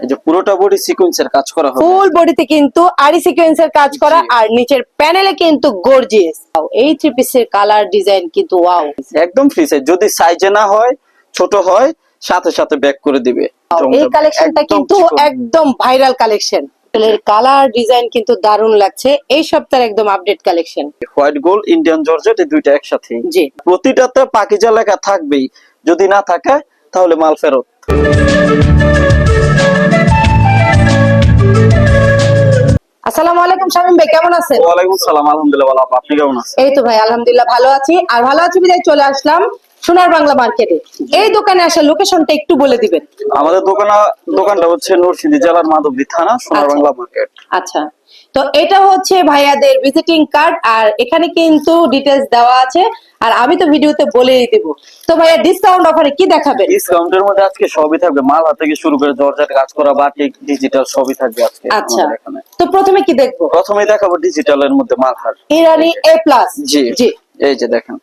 এই যে পুরোটা বডি সিকোয়েন্সের কাজ করা হবে। ফুল বডিতে কিন্তু আরি সিকোয়েন্সের কাজ করা আর নিচের প্যানেলে কিন্তু গর্জিয়াস এই থ্রি পিসের কালার ডিজাইন কিন্তু ওয়াও একদম ফ্রি সাইজ যদি সাইজে না হয় ছোট হয় সাথে সাথে ব্যাক করে দিবে। এই কালেকশনটা কিন্তু একদম ভাইরাল কালেকশন এর কালার ডিজাইন কিন্তু দারুণ লাগছে। এই সপ্তাহের একদম update collection white gold Indian georgette এই দুইটা একসাথে জি। প্রতিটাতে পাকিজা লেখা থাকবেই। যদি না থাকে তাহলে মাল ফেরত। আসসালামু আলাইকুম শামিম ভাই কেমন আছেন? ওয়ালাইকুম সালাম আলহামদুলিল্লাহ ভালো আপনি কেমন আছেন? এই তো ভাই আলহামদুলিল্লাহ ভালো আছি। আর ভালো আছি বিদায় চলে আসলাম। সোনার বাংলা মার্কেটে এই দোকানে আসার লোকেশনটা একটু বলে দিবেন। আমাদের দোকানা দোকানটা হচ্ছে নরসিংদী জেলার মাধবদী থানা সোনার আচ্ছা। বাংলা মার্কেট আচ্ছা। তো এটা হচ্ছে ভাইয়াদের ভিজিটিং কার্ড আর এখানে কিন্তু ডিটেলস দেওয়া আছে আর আমি তো ভিডিওতে বলেই দিব। তো ভাইয়া ডিসকাউন্ট অফারে কি দেখাবেন? ডিসকাউন্টের মধ্যে আজকে সবই থাকবে। মাল হাত থেকে শুরু করে জর্জেট কাজ করা বাটিক ডিজিটাল সবই থাকবে আজকে আচ্ছা। তো প্রথমে কি দেখব? প্রথমে দেখাবো ডিজিটালের মধ্যে মাল হার। ইরানি এ প্লাস জি। জি। এই যে দেখেন।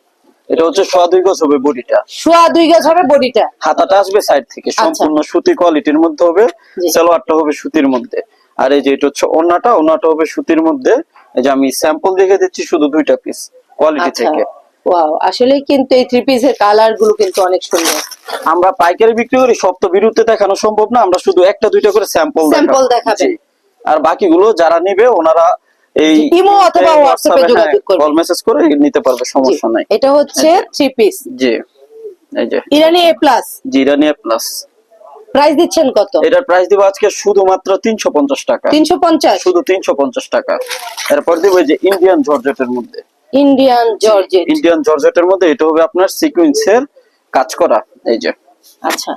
এটা হচ্ছে সোয়া দুই গজ হবে বডিটা। সোয়া দুই গজ হবে বডিটা। হাতাটা আসবে সাইড থেকে সম্পূর্ণ সুতি কোয়ালিটির মধ্যে হবে আচ্ছা। সালোয়ারটা হবে সুতির মধ্যে। আর এই যে এটা হচ্ছে ওন্নাটা ওন্নাটা হবে সুতির মধ্যে। এই যে আমি স্যাম্পল দেখে দিচ্ছি শুধু দুইটা পিস কোয়ালিটি আচ্ছা। থেকে। ওয়াও আসলে কিন্তু এই থ্রি পিসের কালারগুলো কিন্তু অনেক সুন্দর। আমরা পাইকারি বিক্রি করি সব তো বিরুদ্ধে দেখানো সম্ভব না আমরা শুধু একটা দুইটা করে স্যাম্পল Sample দেখাবেন। আর বাকিগুলো যারা নিবে ওনারা এই ইমো অথবা WhatsApp এ যোগাযোগ করবে। কল মেসেজ করে নিতে পারবে সমস্যা নাই। এটা হচ্ছে থ্রি পিস জি এই যে। ইরানি এ প্লাস জিরানিয়া প্লাস প্রাইস দিচ্ছেন কত? এটার প্রাইস দিব আজকে শুধুমাত্র তিনশো পঞ্চাশ টাকা। তিনশো পঞ্চাশ? শুধু তিনশো পঞ্চাশ টাকা। এরপর দিব এই যে ইন্ডিয়ান জর্জেটের মধ্যে। ইন্ডিয়ান জর্জেট ইন্ডিয়ান জর্জেটের মধ্যে এটা হবে আপনার সিকুয়েন্সের কাজ করা। এই যে। আচ্ছা।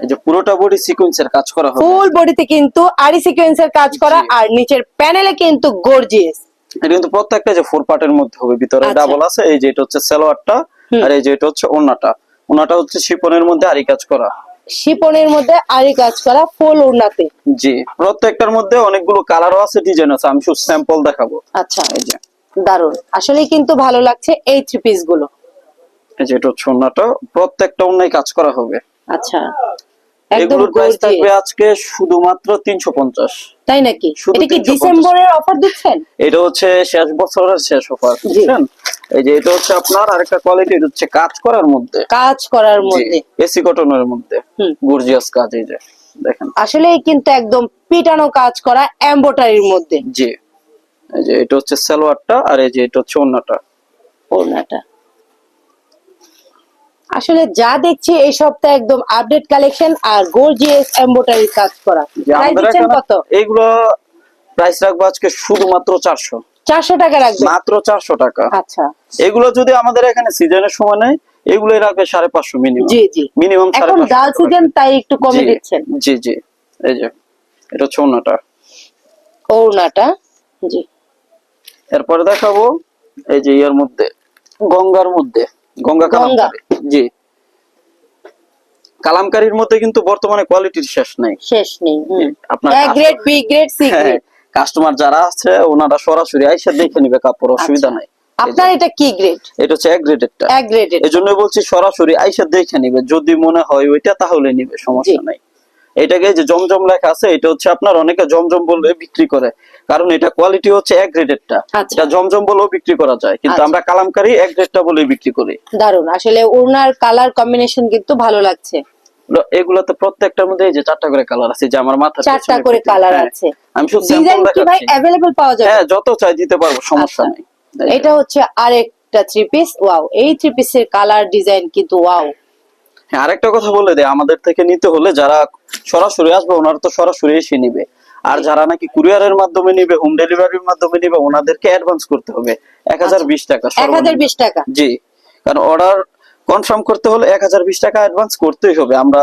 এই যে পুরোটা বডি সিকুয়েন্সের কাজ করা হবে। ফুল বডিতে কিন্তু আরি সিকোয়েন্সের কাজ করা আর নিচের প্যানেলে কিন্তু গর্জিয়াস এটা কিন্তু প্রত্যেকটা যে ফোর পার্টের মধ্যে হবে ভিতরে আচ্ছা। ডাবল আছে এই যে এটা হচ্ছে সালোয়ারটা আর এই যে এটা হচ্ছে ওন্নাটা ওন্নাটা হচ্ছে শিপনের মধ্যে আরি কাজ করা। শিপনের মধ্যে আরি কাজ করা ফুল ওড়নাতে। জি প্রত্যেকটার মধ্যে অনেকগুলো কালারও আছে ডিজাইন আছে আমি শুধু স্যাম্পল দেখাবো। আচ্ছা এই যে দারুণ আসলে কিন্তু ভালো লাগছে এই থ্রি পিসগুলো। এই যে এটা হচ্ছে ওন্নাটা প্রত্যেকটা ওন্নায় কাজ করা হবে। আচ্ছা। এগুলোর প্রাইস থাকবে আজকে শুধুমাত্র তিনশো পঞ্চাশ। তাই নাকি? এটা কি ডিসেম্বরের অফার দিচ্ছেন? এটা হচ্ছে শেষ বছরের শেষ অফার বুঝছেন? এই যে এটা হচ্ছে আপনার আরেকটা কোয়ালিটি এটা হচ্ছে কাজ করার মধ্যে। কাজ করার মধ্যে। এসি কটনের মধ্যে। গর্জিয়াস কাজ এই যে দেখেন। আসলে কিন্তু একদম পিটানো কাজ করা এমব্রয়ডারির মধ্যে। জি। এই যে এটা হচ্ছে সালোয়ারটা আর এই যে এটা হচ্ছে ওন্নাটা ওড়নাটা। আসলে যা দেখছি এই সপ্তাহে একদম আপডেট কালেকশন আর গর্জিয়াস এমব্রয়ডারি কাজ করা। কত? এইগুলো প্রাইস রাখব আজকে শুধুমাত্র চারশো। চারশো টাকা রাখবেন মাত্র চারশো টাকা। আচ্ছা। এগুলো যদি আমাদের এখানে সিজনের সময় নেই এগুলোই রাখবে সাড়ে পাঁচশো মিনিমাম জি জি। মিনিমাম এখন ডাল সিজন তাই একটু কমে দিচ্ছেন। জি জি। এই যে এটা হচ্ছে ওন্নাটা ওড়নাটা জি। এরপরে দেখাবো এই যে ইয়ার মধ্যে গঙ্গার মধ্যে। গঙ্গা কালাম কালামকারী জি। কালামকারীর মধ্যে কিন্তু বর্তমানে কোয়ালিটির শেষ নাই। শেষ নেই আপনার A grade B grade C grade customer যারা আছে ওনারা সরাসরি আইসা দেখে নিবে কাপড় অসুবিধা নাই। আপনার এটা কি গ্রেড এটা হচ্ছে এক গ্রেডেরটা এক গ্রেডেড এই জন্য বলছি সরাসরি আইসা দেখে নিবে। যদি মনে হয় ওইটা তাহলে নিবে সমস্যা নাই। এটাকে যে জমজম লেখা আছে এটা হচ্ছে আপনার অনেকে জমজম বলে বিক্রি করে। কারণ এটা কোয়ালিটি হচ্ছে এক গ্রেডেরটা আচ্ছা। এটা জমজম বলেও বিক্রি করা যায় কিন্তু আচ্ছা। আমরা কালামকারী এক গ্রেডটা বলে বিক্রি করি। দারুণ আসলে ওড়নার কালার কম্বিনেশন কিন্তু ভালো লাগছে। এগুলো- এগুলোতে প্রত্যেকটার মধ্যে যে চারটা করে কালার আছে যে আমার মাথা চারটা করে কালার আছে। আমি শুধু স্যাম্পল কি ভাই দেখাচ্ছি। অ্যাভেলেবল পাওয়া যাবে? হ্যাঁ যত চাই দিতে পারব সমস্যা আচ্ছা। নেই। এটা হচ্ছে আরেকটা থ্রি পিস ওয়াও এই থ্রি পিসের কালার ডিজাইন কিন্তু ওয়াও হ্যাঁ আরেকটা কথা বলে দেয় আমাদের থেকে নিতে হলে যারা সরাসরি আসবে ওনারা তো সরাসরি এসে নিবে। আর যারা নাকি কুরিয়ারের মাধ্যমে নিবে হোম ডেলিভারির মাধ্যমে নিবে ওনাদেরকে অ্যাডভান্স করতে হবে। এক হাজার বিশ টাকা এক হাজার বিশ টাকা? জি। কারণ অর্ডার কনফার্ম করতে হলে এক হাজার বিশ টাকা অ্যাডভান্স করতেই হবে। আমরা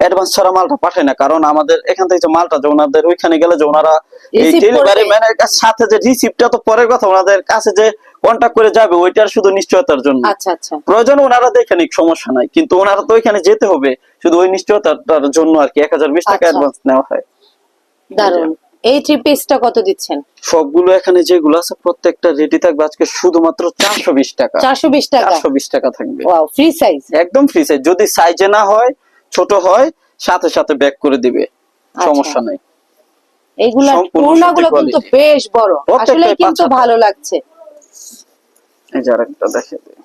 অ্যাডভান্স ছাড়া মালটা পাঠাই না কারণ আমাদের এখান থেকে যে মালটা যে ওনাদের ওইখানে গেলে যে ওনারা এই ডেলিভারি ম্যানের সাথে যে রিসিপ্টটা তো পরের কথা ওনাদের কাছে যে কন্টাক্ট করে যাবে ওইটার শুধু নিশ্চয়তার জন্য। আচ্ছা আচ্ছা। প্রয়োজন ওনারা দেখে নিক সমস্যা নাই। কিন্তু ওনারা তো ওইখানে যেতে হবে শুধু ওই নিশ্চয়তার জন্য আর কি এক হাজার বিশ টাকা আচ্ছা। অ্যাডভান্স নেওয়া হয়। দারুণ এই থ্রি পিসটা কত দিচ্ছেন? সবগুলো এখানে যেগুলো আছে প্রত্যেকটা রেডি থাকবে। আজকে শুধুমাত্র চারশো বিশ টাকা। চারশো বিশ টাকা? চারশো বিশ টাকা থাকবে। ওয়াও ফ্রি সাইজ একদম ফ্রি সাইজ যদি সাইজে না হয় ছোট হয় সাথে সাথে ব্যাক করে দিবে। সমস্যা নেই। এইগুলা সত্যি কিন্তু বেশ বড়। আসলে কিন্তু ভালো লাগছে। এই যে আরেকটা দেখে দিই।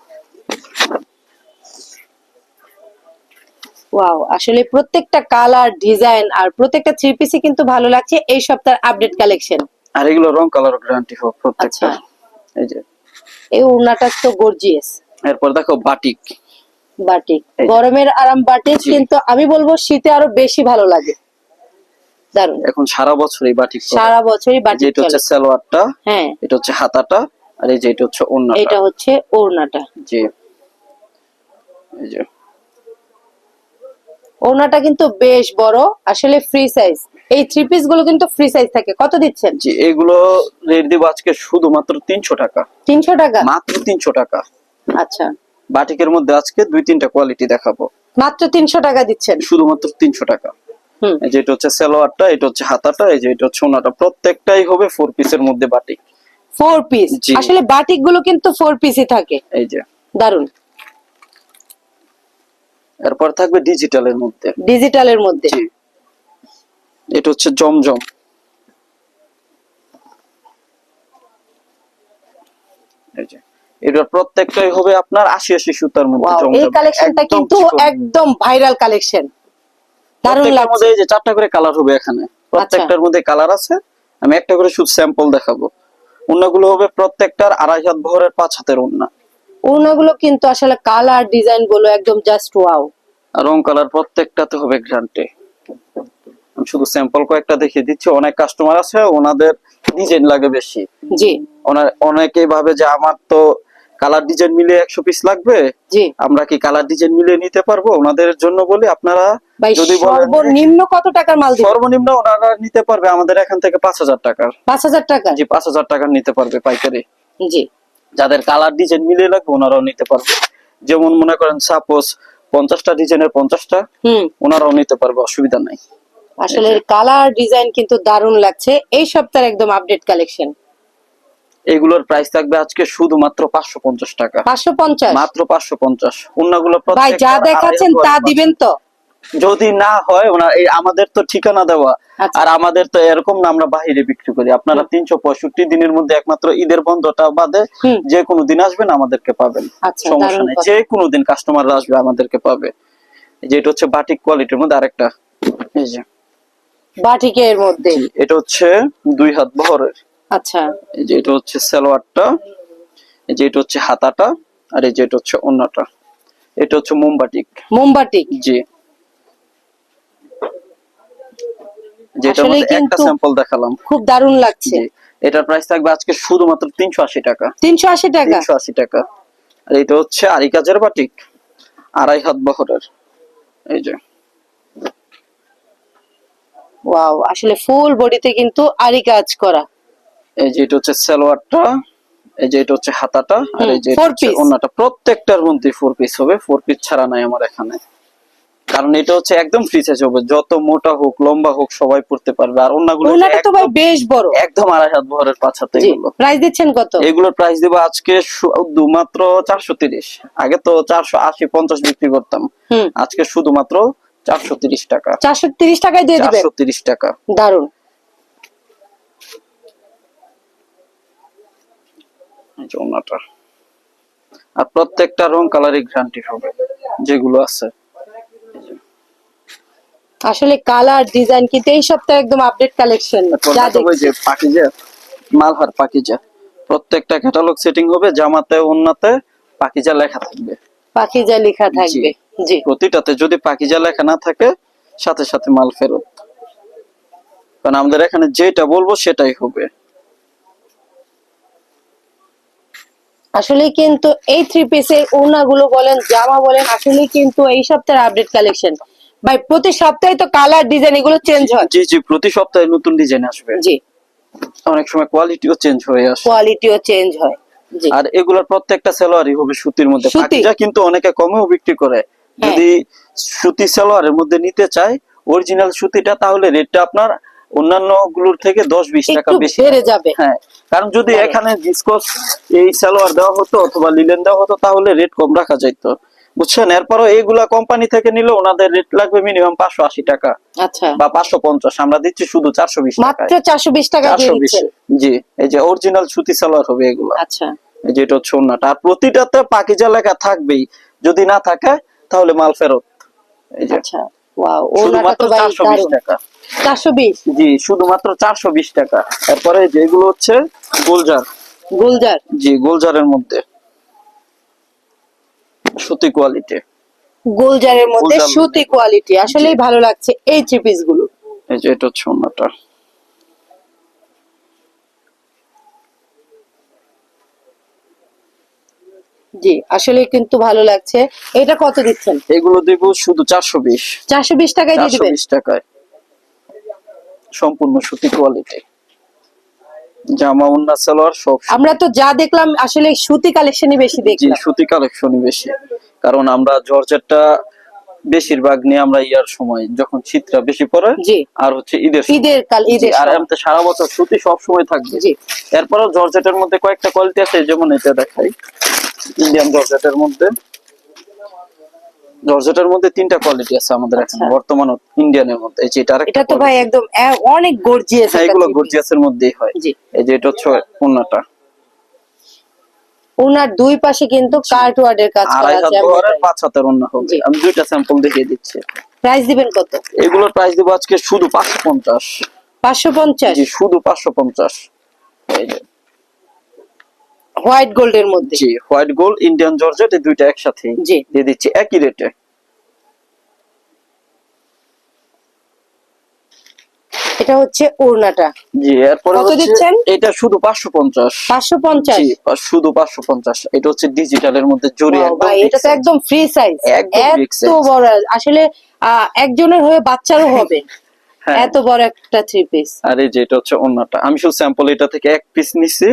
ওয়াও আসলে প্রত্যেকটা কালার ডিজাইন আর প্রত্যেকটা থ্রি পিসই কিন্তু ভালো লাগছে এই সপ্তাহের আপডেট কালেকশন আর এগুলো রং কালার গ্যারান্টি হবে প্রত্যেকটা। আচ্ছা। এই যে। এই ওড়নাটা তো গর্জিয়াস এরপর দেখো বাটিক বাটিক গরমের আরাম বাটিক কিন্তু আমি বলব শীতে আরও বেশি ভালো লাগে। দারুণ এখন সারা বছর এই বাটিক সারা বছরই বাটিক এটা হচ্ছে সালোয়ারটা হ্যাঁ। এটা হচ্ছে হাতাটা আর এই যে এটা হচ্ছে এটা হচ্ছে ওড়নাটা। জি। এই যে। ওড়নাটা কিন্তু বেশ বড় আসলে ফ্রি সাইজ এই থ্রি পিসগুলো কিন্তু ফ্রি সাইজ থাকে। কত দিচ্ছেন? জি এগুলো রেট দিব আজকে শুধুমাত্র তিনশো টাকা। তিনশো টাকা? মাত্র তিনশো টাকা। আচ্ছা। বাটিকের মধ্যে আজকে দুই তিনটা কোয়ালিটি দেখাবো। মাত্র তিনশো টাকা দিচ্ছেন? শুধুমাত্র তিনশো টাকা। হুম। এই যে এটা হচ্ছে সালোয়ারটা এটা হচ্ছে হাতাটা এই যে এটা হচ্ছে ওনাটা প্রত্যেকটাই হবে ফোর পিসের মধ্যে বাটিক। ফোর পিস আসলে বাটিকগুলো কিন্তু ফোর পিসই থাকে। এই যে। দারুণ এরপর থাকবে ডিজিটালের মধ্যে। ডিজিটালের মধ্যে। এটা হচ্ছে জমজম। এই যে। এটার প্রত্যেকটাই হবে আপনার আশি আশি সুতার মধ্যে এই কালেকশনটা কিন্তু একদম ভাইরাল কালেকশন প্রত্যেকটার লাগছে। এই যে চারটা করে কালার হবে এখানে। প্রত্যেকটার মধ্যে কালার আছে। আমি একটা করে শুধু স্যাম্পল দেখাবো। অন্যগুলো হবে প্রত্যেকটার আড়াই হাত ভরের পাঁচ হাতের উন্না উন্নাগুলো কিন্তু আসলে কালার ডিজাইনগুলো একদম জাস্ট ওয়াও রং কালার প্রত্যেকটাতে হবে গ্রান্টে আমি শুধু স্যাম্পল কয়েকটা দেখিয়ে দিচ্ছি অনেক কাস্টমার আছে ওনাদের ডিজাইন লাগে বেশি। জি। ওনার অনেকেই ভাবে যে আমার তো কালার ডিজাইন মিলে একশো পিস লাগবে? আমরা কি কালার ডিজাইন মিলিয়ে নিতে পারব? ওনাদের জন্য বলি আপনারা যদি সর্বনিম্ন কত টাকার মাল সর্বনিম্ন ওনারা নিতে পারবে আমাদের এখান থেকে পাঁচ হাজার টাকার। পাঁচ হাজার টাকা? জি পাঁচ হাজার টাকার নিতে পারবে পাইকারি। জি। যাদের কালার ডিজাইন মিলিয়ে লাগবে ওনারাও নিতে পারবে। যেমন মনে করেন সাপোজ পঞ্চাশটা ডিজাইনের পঞ্চাশটা হুম। ওনারাও নিতে পারবে অসুবিধা নাই। আসলে কালার ডিজাইন কিন্তু দারুণ লাগছে। এই সপ্তাহের একদম আপডেট কালেকশন এগুলোর প্রাইস থাকবে আজকে শুধুমাত্র পাঁচশো পঞ্চাশ টাকা। পাঁচশো পঞ্চাশ? মাত্র পাঁচশো পঞ্চাশ। অন্যগুলো ভাই যা দেখাচ্ছেন তা দিবেন তো। যদি না হয় ওনার এই আমাদের তো ঠিকানা দেওয়া। আচ্ছা। আর আমাদের তো এরকম না আমরা বাহিরে বিক্রি করি। আপনারা তিনশো পঁয়ষট্টি দিনের মধ্যে একমাত্র ঈদের বন্ধটা বাদে। যে কোনো দিন আসবেন আমাদেরকে পাবেন। আচ্ছা, সমস্যা নেই। যে কোনো দিন কাস্টমাররা আসবে আমাদেরকে পাবে। এই যে এটা হচ্ছে বাটিক কোয়ালিটির মধ্যে আরেকটা। এই যে। বাটিকের মধ্যে। এটা হচ্ছে দুই হাত বহরের। আচ্ছা। এই যে এটা হচ্ছে সালোয়ারটা এই যে এটা হচ্ছে হাতাটা আর এই যে এটা হচ্ছে এটা হচ্ছে মোমবাটিক মোমবাটিক জি। মধ্যে একটা স্যাম্পল দেখালাম। খুব দারুণ লাগছে। এটার প্রাইস থাকবে আজকে শুধুমাত্র তিনশো আশি টাকা। তিনশো আশি টাকা? তিনশো আশি টাকা। আর এটা হচ্ছে আরি কাজের বাটিক আড়াই হাত বহরের। এই যে। ওয়াও আসলে ফুল বডিতে কিন্তু আরি কাজ করা। এই যে এটা হচ্ছে সালোয়ারটা এই যে এটা হচ্ছে হাতাটা আর এই যে প্রত্যেকটার মধ্যে ফোর পিস হবে ফোর পিস ছাড়া নাই আমার এখানে। কারণ এটা হচ্ছে একদম ফ্রি সাইজ হবে যত মোটা হোক লম্বা হোক সবাই পড়তে পারবে। আর ওনাটা তো ভাই বেশ বড়। একদম আড়াই হাত হাতে জি এগুলো। প্রাইস দিচ্ছেন কত? এগুলোর প্রাইস দেবো আজকে শুধু মাত্র চারশো তিরিশ। আগে তো চারশো আশি পঞ্চাশ বিক্রি করতাম। আজকে শুধুমাত্র চারশো তিরিশ টাকা। চারশো তিরিশ টাকায় দিয়ে দিবেন? টাকা। দারুণ যে ওনাটা। আর প্রত্যেকটা রং কালারই গ্যারান্টি হবে যেগুলো আছে। আসলে কালার ডিজাইন কিন্তু এই সপ্তাহে একদম আপডেট কালেকশন যা যে পাকিজা মালহার পাকিজা। প্রত্যেকটা ক্যাটালগ সেটিং হবে জামাতে ওন্নাতে পাকিজা লেখা থাকবে। পাখিজা লেখা থাকবে জি। প্রতিটাতে যদি পাকিজা লেখা না থাকে সাথে সাথে মাল ফেরত। কারণ আমাদের এখানে যেটা বলব সেটাই হবে। আসলে কিন্তু এই থ্রি পিসের ওড়নাগুলো বলেন জামা বলেন আসলে কিন্তু এই সপ্তাহের আপডেট কালেকশন ভাই প্রতি সপ্তাহে তো কালার ডিজাইন এগুলো চেঞ্জ হয়। জি জি প্রতি সপ্তাহে নতুন ডিজাইন আসবে। জি। অনেক সময় কোয়ালিটিও চেঞ্জ হয়ে আসে। কোয়ালিটিও চেঞ্জ হয়। জি। আর এগুলোর প্রত্যেকটা সালোয়ারই হবে সুতির মধ্যে? পাকিজা কিন্তু অনেকে কমেও বিক্রি করে। হ্যাঁ। যদি সুতি সালোয়ারের মধ্যে নিতে চায় অরিজিনাল সুতিটা তাহলে রেটটা আপনার অন্যান্যগুলোর থেকে দশ বিশ টাকা বেশি বেড়ে যাবে। হ্যাঁ কারণ যদি এখানে ডিসকস এই সালোয়ার দেওয়া হতো অথবা লিলেন দেওয়া হতো তাহলে রেট কম রাখা যাইতো। বুঝছেন? এরপরও এইগুলা কোম্পানি থেকে নিলে ওনাদের রেট লাগবে মিনিমাম পাঁচশো আশি টাকা আচ্ছা। বা পাঁচশো পঞ্চাশ। আমরা দিচ্ছি শুধু চারশো বিশ মাত্র চারশো বিশ টাকা জি এই যে অরিজিনাল সুতি সালোয়ার হবে এগুলো। আচ্ছা। এই যে এটা হচ্ছে ওন্নাটা আর প্রতিটাতে পাকিজা লেখা থাকবেই। যদি না থাকে তাহলে মাল ফেরত। এই যে। আচ্ছা। ওয়াও ওনাটা তো ভাই টাকা। জি শুধুমাত্র চারশো বিশ টাকা। তারপরে যেগুলো হচ্ছে গোলজার। গুলজার? জি গোলজারের মধ্যে। সুতি কোয়ালিটি গুলজারের মধ্যে সুতি কোয়ালিটি আসলেই ভালো লাগছে এই থ্রি পিসগুলো। এই যে এটা হচ্ছে জি আসলে কিন্তু ভালো লাগছে। এটা কত দিচ্ছেন? এগুলো দেব শুধু চারশো বিশ। চারশো বিশ টাকায় দিয়ে দিবেন? বিশ টাকায়। সম্পূর্ণ সুতি কোয়ালিটি জামা উন্না সালোয়ার সব আমরা তো যা দেখলাম আসলে সুতি কালেকশনই বেশি জি দেখলাম। সুতি কালেকশনই বেশি। কারণ আমরা জর্জেটটা বেশিরভাগ নিয়ে আমরা ইয়ার সময় যখন শীতটা বেশি পড়ে আর হচ্ছে ঈদের ঈদের কাল ঈদের আর। এমনিতে সারা বছর সুতি সব সময় থাকবে। এরপরেও জর্জেটের মধ্যে কয়েকটা কোয়ালিটি আছে যেমন এটা দেখাই। ইন্ডিয়ান জর্জেটের মধ্যে। জর্জেটের মধ্যে তিনটা কোয়ালিটি আছে আমাদের এখন আচ্ছা। বর্তমান ইন্ডিয়ানের মধ্যে। এই যে এটা আরেকটা এটা তো ভাই একদম অনেক গর্জিয়াস এগুলো গর্জিয়াসের মধ্যেই হয়। জি। এই যে এটা হচ্ছে ওন্নাটা ওনার দুই পাশে কিন্তু কার্ট ওয়ার্ডের কাজ করা আছে পাঁচ হাতের ওন্না হবে। আমি দুইটা স্যাম্পল দেখিয়ে দিচ্ছি। প্রাইস দিবেন কত? এগুলোর প্রাইস দেবো আজকে শুধু পাঁচশো পঞ্চাশ। পাঁচশো পঞ্চাশ? জি শুধু পাঁচশো পঞ্চাশ। এই যে। হোয়াইট গোল্ডের মধ্যে? জি হোয়াইট গোল্ড ইন্ডিয়ান জর্জেট এই দুইটা একসাথে জি। দিয়ে দিচ্ছি। একই রেটে এটা হচ্ছে ওড়নাটা। জি এরপরে কত হচ্ছে দিচ্ছেন? এটা শুধু পাঁচশো পঞ্চাশ। পাঁচশো পঞ্চাশ। জি পা- শুধু পাঁচশো পঞ্চাশ। এটা হচ্ছে ডিজিটালের মধ্যে জড়ি ভাই এটা তো একদম ফ্রি সাইজ একদম এত বড় আসলে একজনের হয়ে বাচ্চারও হবে। হ্যাঁ। এত বড় একটা থ্রি পিস আর যে এটা হচ্ছে অন্যটা আমি শুধু স্যাম্পল এটা থেকে এক পিস নিছি।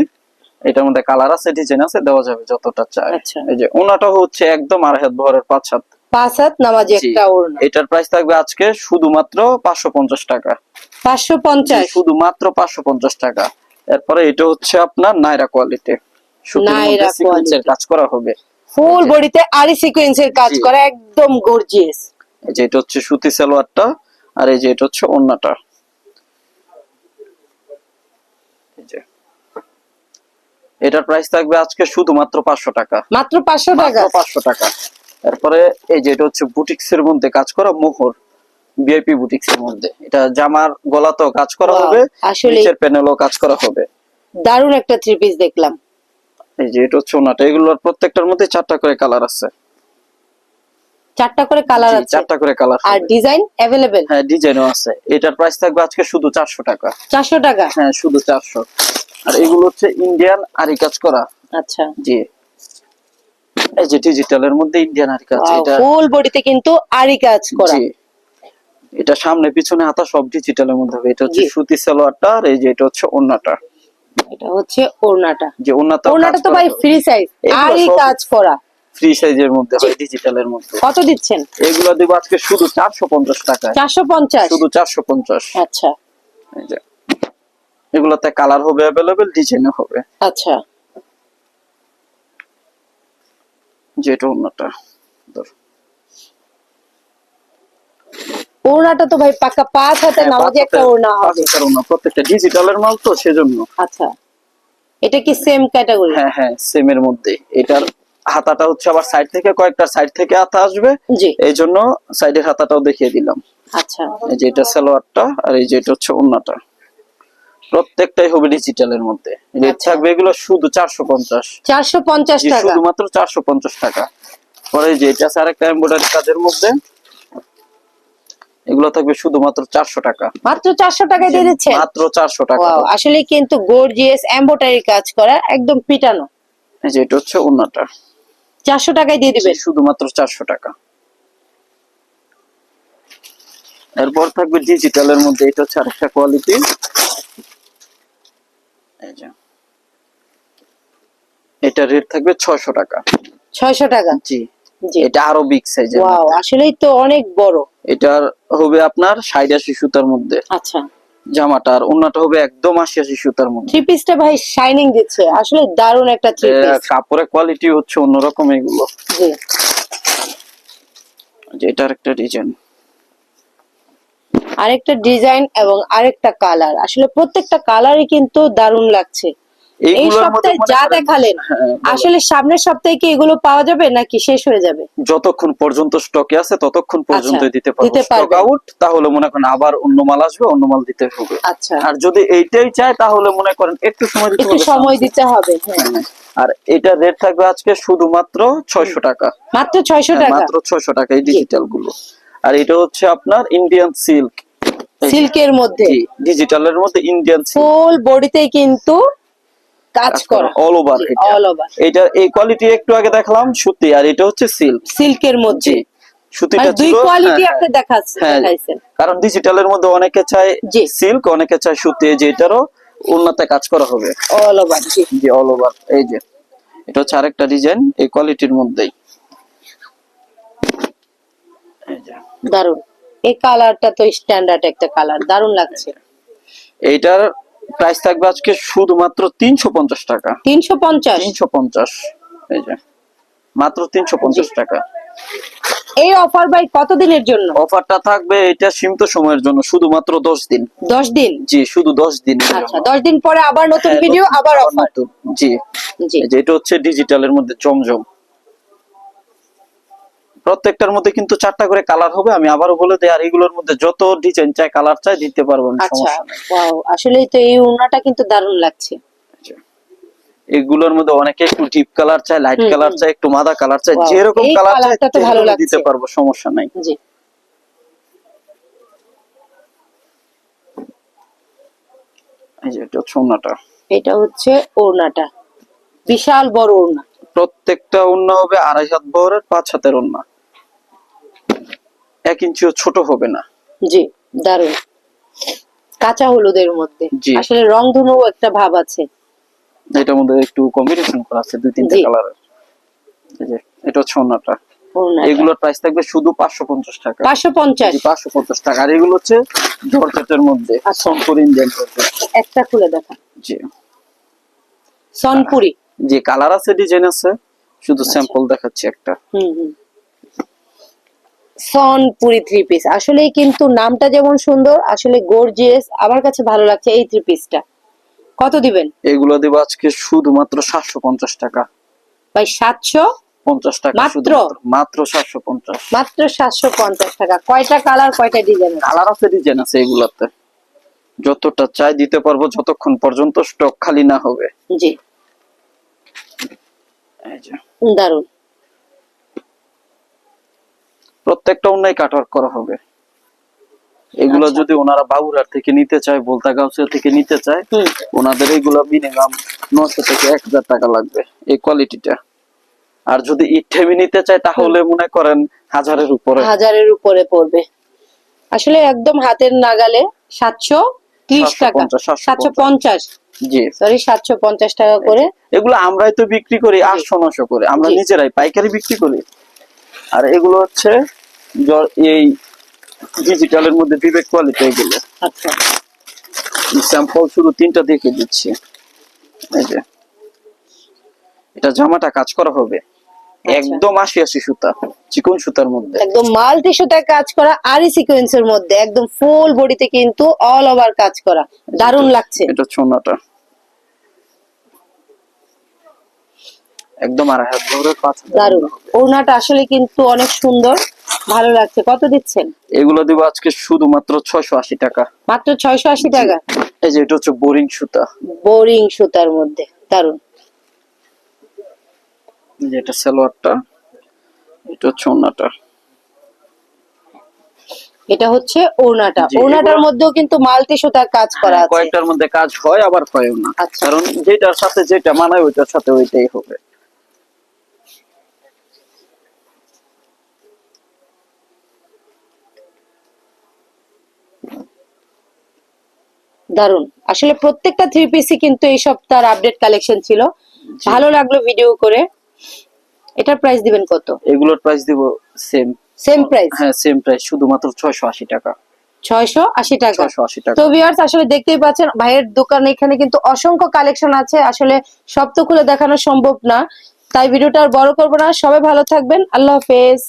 এটার মধ্যে কালার আছে ডিজাইন আছে দেওয়া যাবে যতটা চাই। আচ্ছা। এই যে ওনাটা হচ্ছে একদম আড়াই হাত ভরের পাঁচ হাত। পাঁচ হাত নামাজি একটা ওড়না। এটার প্রাইস থাকবে আজকে শুধুমাত্র পাঁচশো পঞ্চাশ টাকা। পাঁচশো পঞ্চাশ। শুধুমাত্র পাঁচশো পঞ্চাশ টাকা। এরপরে এটা হচ্ছে আপনার নাইরা কোয়ালিটি। quality। কাজ করা হবে। ফুল বডিতে আরি সিকোয়েন্সের কাজ করা একদম গর্জিয়াস এই যে এটা হচ্ছে সুতি সালোয়ারটা আর এই যে এটা হচ্ছে ওন্নাটা। এটার প্রাইস থাকবে আজকে শুধুমাত্র পাঁচশো টাকা। মাত্র পাঁচশো টাকা। পাঁচশো টাকা। তারপরে এই যে এটা হচ্ছে বুটিক্স এর মধ্যে কাজ করা মোহর। ভিআইপি বুটিক্স এর মধ্যে। এটা জামার গলাতেও কাজ করা হবে। নিচের প্যানেলও কাজ করা হবে। দারুণ একটা থ্রি পিস দেখলাম। এই যে এটা হচ্ছে ওনাটা এগুলোর প্রত্যেকটার মধ্যে চারটা করে কালার আছে। চারটা করে কালার আছে। চারটা করে কালার আর ডিজাইন অ্যাভেলেবেল হ্যাঁ ডিজাইনও আছে। এটার প্রাইস থাকবে আজকে শুধু চারশো টাকা। চারশো টাকা? হ্যাঁ শুধু চারশো। আর এগুলো হচ্ছে ইন্ডিয়ান আরি কাজ করা। আচ্ছা। জি। এই যে ডিজিটালের মধ্যে ইন্ডিয়ান আরি কাজ এটা ফুল বডিতে কিন্তু আরি কাজ করা। জি। এটা সামনে পিছনে হাতা সব ডিজিটালের মধ্যে হবে। এটা হচ্ছে সুতি সালোয়ারটা আর এই যে এটা হচ্ছে ওন্নাটা এটা হচ্ছে ওড়নাটা। যে ওন্নাটা ওড়নাটা তো ভাই ফ্রি সাইজ আরি সব- কাজ করা। ফ্রি সাইজের মধ্যে হয় ডিজিটালের মধ্যে। কত দিচ্ছেন? এগুলো দিব আজকে শুধু চারশো পঞ্চাশ টাকায়। চারশো পঞ্চাশ? শুধু চারশো পঞ্চাশ। আচ্ছা। এই যে। এগুলোতে কালার হবে অ্যাভেলেবেল ডিজাইনও হবে। আচ্ছা। যেটা ওন্নাটা ওড়নাটা তো ভাই পাকা পাঁচ হাতে হ্যাঁ, নামাজি একটা ওড়না। হবে প্রত্যেকটা ডিজিটালের মাল তো সেজন্য। আচ্ছা। এটা কি সেম ক্যাটাগরি হ্যাঁ হ্যাঁ সেম এর মধ্যে। এটার হাতাটা হচ্ছে আবার সাইড থেকে কয়েকটা সাইড থেকে হাতা আসবে। এই জন্য সাইডের হাতাটাও দেখিয়ে দিলাম। আচ্ছা। এই যে এটা সালোয়ারটা আর এই যে এটা হচ্ছে ওন্নাটা প্রত্যেকটাই হবে ডিজিটালের মধ্যে। রেট আচ্ছা। থাকবে এগুলো শুধু চারশো পঞ্চাশ। চারশো পঞ্চাশ টাকা? শুধুমাত্র চারশো পঞ্চাশ টাকা। পরে যে এটা আছে আরেকটা এমব্রয়ডারি কাজের মধ্যে। এগুলো থাকবে শুধুমাত্র চারশো টাকা। মাত্র চারশো টাকায় দিয়ে দিচ্ছেন মাত্র চারশো টাকা। আসলে কিন্তু গর্জিয়াস এমব্রয়ডারি কাজ করা একদম পিটানো। এই যে এটা হচ্ছে ওন্নাটা চারশো টাকায় দিয়ে দিবেন। শুধুমাত্র চারশো টাকা। এরপর থাকবে ডিজিটালের মধ্যে এটা হচ্ছে আরেকটা কোয়ালিটি এই যে। এটা রেট থাকবে ছয়শো টাকা। ছয়শো টাকা? জি। এটা আরও বিগ সাইজের ওয়াও আসলেই তো অনেক বড়। এটার হবে আপনার ষাট আশি সুতার মধ্যে। আচ্ছা। জামাটা আর অন্যটা হবে একদম আশি আশি সুতার মধ্যে। থ্রি পিসটা ভাই শাইনিং দিচ্ছে। আসলে দারুণ একটা থ্রি পিস কাপড়ের কোয়ালিটি হচ্ছে অন্যরকম এগুলো। জি। এটার একটা ডিজাইন আরেকটা ডিজাইন এবং আরেকটা কালার আসলে প্রত্যেকটা কালারই কিন্তু দারুণ লাগছে। এই সপ্তাহে যা দেখালেন হ্যাঁ, আসলে সামনের সপ্তাহে কি এগুলো পাওয়া যাবে নাকি শেষ হয়ে যাবে? যতক্ষণ পর্যন্ত স্টকে আছে ততক্ষণ পর্যন্ত আচ্ছা, দিতে পারব। স্টক আউট তাহলে মনে করেন আবার অন্য মাল আসবে অন্য মাল দিতে হবে। আচ্ছা। আর যদি এইটাই চায় তাহলে মনে করেন একটু সময় দিতে হবে সময় দিতে হবে হ্যাঁ। হ্যাঁ। আর এটা রেট থাকবে আজকে শুধুমাত্র ছয়শো টাকা। মাত্র ছয়শো হ্যাঁ, টাকা? মাত্র ছয়শো টাকা এই ডিজিটালগুলো। আর এটা হচ্ছে আপনার ইন্ডিয়ান সিল্ক সিল্কের মধ্যে? ডিজিটালের মধ্যে ইন্ডিয়ান সিল্ক ফুল বডিতে কিন্তু কাজ করা অল ওভার অল ওভার এটা। এই কোয়ালিটি একটু আগে দেখলাম সুতি আর এটা হচ্ছে সিল্ক সিল্কের মধ্যে। সুতিটা মানে দুই কোয়ালিটি হ্যাঁ, আপনি দেখাচ্ছেন হ্যাঁ, কারণ ডিজিটালের মধ্যে অনেকে চায় সিল্ক অনেকে চায় সুতি এই যে এটারও উন্নতে কাজ করা হবে। অল ওভার জি। অল ওভার এই যে। এটা হচ্ছে আরেকটা ডিজাইন এই কোয়ালিটির মধ্যেই। দারুণ এই কালারটা তো স্ট্যান্ডার্ড একটা কালার দারুণ লাগছে। এইটার প্রাইস থাকবে আজকে শুধুমাত্র তিনশো পঞ্চাশ টাকা। তিনশো পঞ্চাশ? তিনশো পঞ্চাশ এই যে। মাত্র তিনশো পঞ্চাশ টাকা। এই অফার বাই কতদিনের জন্য? অফারটা থাকবে এটা সীমিত সময়ের জন্য শুধুমাত্র দশ দিন। দশ দিন? জি শুধু দশ দিন আচ্ছা দশ দিন পরে আবার নতুন ভিডিও আবার অফার জি। জি। এটা হচ্ছে ডিজিটালের মধ্যে জমজম প্রত্যেকটার মধ্যে কিন্তু চারটা করে কালার হবে আমি আবারও বলে দিই আর এগুলোর মধ্যে যত ডিজাইন চাই কালার চাই দিতে পারব আচ্ছা ওয়াও আসলেই তো এই ওড়নাটা কিন্তু দারুণ লাগছে। এগুলোর মধ্যে অনেকে একটু ডিপ কালার চায় লাইট কালার। চায় একটু মাদা কালার Wow, যেরকম কালার চাই ভালো দিতে পারব সমস্যা নাই। জি। এই যে এটা হচ্ছে ওড়নাটা। এটা হচ্ছে ওড়নাটা। বিশাল বড় ওড়না। প্রত্যেকটা ওড়না হবে আড়াই হাত বহরের পাঁচ হাতের ওড়না। এক ইঞ্চিও ছোট হবে না। জি দারুণ। কাঁচা হলুদের মধ্যে। আসলে রং ধনু একটা ভাব আছে। এটার মধ্যে একটু কম্বিনেশন করা আছে দুই তিনটা কালারের এটা হচ্ছে এগুলোর প্রাইস থাকবে শুধু পাঁচশো পঞ্চাশ টাকা। পাঁচশো পঞ্চাশ। পাঁচশো পঞ্চাশ টাকা। আর এগুলো হচ্ছে জর্জেটের মধ্যে আচ্ছা। সোনপুর ইন্ডিয়ান একটা খুলে দেখা। জি। সনপুরি। যে কালার আছে ডিজাইন আছে। শুধু আচ্ছা। স্যাম্পল দেখাচ্ছি একটা। হুম হুম। সনপুরি থ্রি পিস আসলে কিন্তু নামটা যেমন সুন্দর আসলে গর্জিয়াস আমার কাছে ভালো লাগছে এই থ্রি পিসটা কত দিবেন? এগুলো দেবো আজকে শুধুমাত্র সাতশো পঞ্চাশ টাকা। ভাই সাতশো? পঞ্চাশ টাকা মাত্র? মাত্র সাতশো পঞ্চাশ। মাত্র সাতশো পঞ্চাশ টাকা। কয়টা কালার কয়টা ডিজাইন কালার আছে ডিজাইন আছে এগুলাতে। যতটা চাই দিতে পারব যতক্ষণ পর্যন্ত স্টক খালি না হবে। জি। দারুণ প্রত্যেকটা অন্যায় কাটওয়ার্ক করা হবে। এগুলো আচ্ছা। যদি ওনারা বাবুরার থেকে নিতে চায় বলতা গাউসিয়া থেকে নিতে চায় ওনাদের এগুলো মিনিমাম নশো থেকে এক হাজার টাকা লাগবে এই কোয়ালিটিটা আর যদি ইটেমি নিতে চায় তাহলে মনে করেন হাজারের উপরে। হাজারের উপরে পড়বে। আসলে একদম হাতের নাগালে সাতশো ত্রিশ টাকা। সাতশো পঞ্চাশ। জি। সরি সাতশো পঞ্চাশ টাকা করে। এগুলো আমরাই তো বিক্রি করি আটশো নশো করে। আমরা নিজেরাই পাইকারি বিক্রি করি। আর এগুলো হচ্ছে এই ডিজিটালের মধ্যে বিবেক কোয়ালিটি এগুলো। আচ্ছা। স্যাম্পল শুধু তিনটা দেখে দিচ্ছি। এই যে। এটা জামাটা কাজ করা হবে। আচ্ছা। একদম আশি আশি সুতা চিকন সুতার মধ্যে। একদম মাল্টি সুতায় কাজ করা আরই সিকোয়েন্সের মধ্যে একদম ফুল বডিতে কিন্তু অল ওভার কাজ করা। দারুণ লাগছে। এটা ছোনাটা। একদম আড়াই হাত ভরে পাঁচ হাজার ওড়নাটা আসলে কিন্তু অনেক সুন্দর ভালো লাগছে। কত দিচ্ছেন? এগুলো দিব আজকে শুধুমাত্র ছয়শো আশি টাকা। মাত্র ছয়শো আশি টাকা? এই যে এটা হচ্ছে বোরিং সুতা। বোরিং সুতার মধ্যে যে এটা সালোয়ারটা এটা হচ্ছে ওন্নাটা এটা হচ্ছে ওড়নাটা। জি, ওড়নাটার মধ্যেও কিন্তু মাল্টি সুতার কাজ করা আছে। কয়েকটার মধ্যে কাজ হয় আবার হয়ও না। আচ্ছা। কারণ যেটার সাথে যেটা মানায় ওইটার সাথে ওইটাই হবে। দারুণ আসলে প্রত্যেকটা থ্রি পিসই কিন্তু এই সপ্তাহের আপডেট কালেকশন ছিল। ভালো লাগল ভিডিও করে। এটার প্রাইস দিবেন কত? এগুলোর প্রাইস দিব সেম সেম প্রাইস হ্যাঁ সেম প্রাইস শুধুমাত্র ছয়শো আশি টাকা। ছয়শো আশি টাকা। ছয়শো আশি টাকা। তো ভিউয়ার্স আসলে দেখতেই পাচ্ছেন ভাইয়ের দোকানে এখানে কিন্তু অসংখ্য কালেকশন আছে। আসলে সব তো খুলে দেখানো সম্ভব না। তাই ভিডিওটা আর বড় করব না। সবাই ভালো থাকবেন। আল্লাহ হাফেজ।